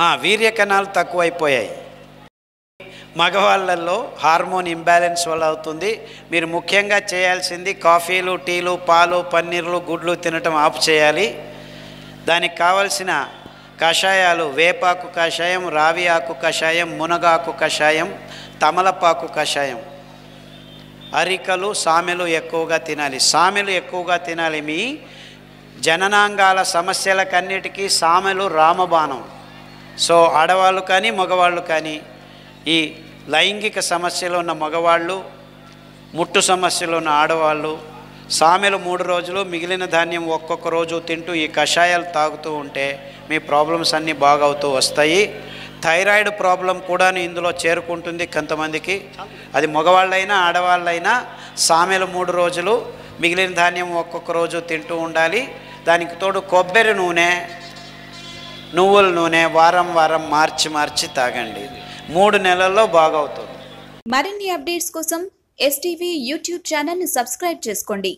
ఆ, వీర్య కణాలు తక్కువైపోయాయి. మగవాళ్ళల్లో హార్మోన్ ఇంబ్యాలెన్స్ వల్ల అవుతుంది. మీరు ముఖ్యంగా చేయాల్సింది కాఫీలు టీలు పాలు పన్నీర్లు గుడ్లు తినటం ఆఫ్ చేయాలి. దానికి కావలసిన కషాయాలు వేపాకు కషాయం రావి ఆకు కషాయం మునగాకు కషాయం తమలపాకు కషాయం. అరికలు సామెలు ఎక్కువగా తినాలి. సామెలు ఎక్కువగా తినాలి మీ జననాంగాల సమస్యలకన్నిటికీ సామెలు రామబాణం. సో ఆడవాళ్ళు కానీ మగవాళ్ళు కానీ ఈ లైంగిక సమస్యలు ఉన్న మగవాళ్ళు ముట్టు సమస్యలు ఉన్న ఆడవాళ్ళు సామెలు మూడు రోజులు మిగిలిన ధాన్యం ఒక్కొక్క రోజు తింటూ ఈ కషాయాలు తాగుతూ ఉంటే మీ ప్రాబ్లమ్స్ అన్నీ బాగవుతూ వస్తాయి. థైరాయిడ్ ప్రాబ్లం కూడా ఇందులో చేరుకుంటుంది కొంతమందికి. అది మగవాళ్ళైనా ఆడవాళ్ళైనా సామెలు మూడు రోజులు మిగిలిన ధాన్యం ఒక్కొక్క రోజు తింటూ ఉండాలి. దానికి తోడు కొబ్బరి నూనె నువ్వుల నూనె వారం వారం మార్చి మార్చి తాగండి. మూడు నెలల్లో బాగవుతుంది. మరిన్ని అప్డేట్స్ కోసం ఎస్టీవీ యూట్యూబ్ ఛానల్ని సబ్స్క్రైబ్ చేసుకోండి.